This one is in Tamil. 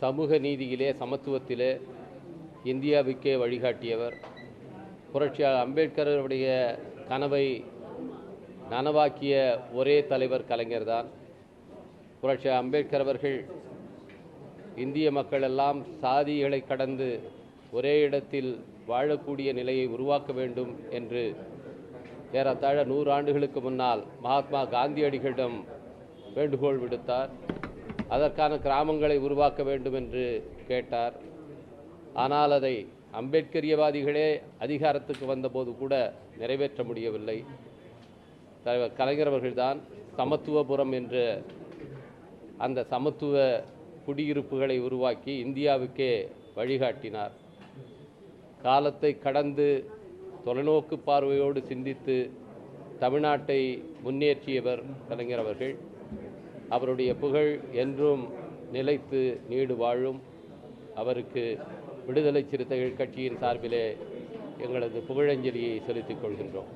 சமூக நீதியிலே சமத்துவத்திலே இந்தியாவுக்கே வழிகாட்டியவர். புரட்சியாளர் அம்பேத்கருடைய கனவை நனவாக்கிய ஒரே தலைவர் கலைஞர்தான் புரட்சியாளர் அம்பேத்கர் அவர்கள் இந்திய மக்கள் எல்லாம் சாதிகளை கடந்து ஒரே இடத்தில் வாழக்கூடிய நிலையை உருவாக்க வேண்டும் என்று ஏறத்தாழ நூறு ஆண்டுகளுக்கு முன்னால் மகாத்மா காந்தியடிகளிடம் வேண்டுகோள் விடுத்தார். அதற்கான கிராமங்களை உருவாக்க வேண்டும் என்று கேட்டார். ஆனால் அதை அம்பேத்கரியவாதிகளே அதிகாரத்துக்கு வந்தபோது கூட நிறைவேற்ற முடியவில்லை. தலைவர் கலைஞர் அவர்கள்தான் சமத்துவபுரம் என்ற அந்த சமத்துவ குடியிருப்புகளை உருவாக்கி இந்தியாவுக்கே வழிகாட்டினார். காலத்தை கடந்து தொலைநோக்கு பார்வையோடு சிந்தித்து தமிழ்நாட்டை முன்னேற்றியவர் கலைஞர் அவர்கள். அவருடைய புகழ் என்றும் நிலைத்து நீடு வாழும். அவருக்கு விடுதலை சிறுத்தைகள் கட்சியின் சார்பிலே எங்களது புகழஞ்சலியை செலுத்திக் கொள்கின்றோம்.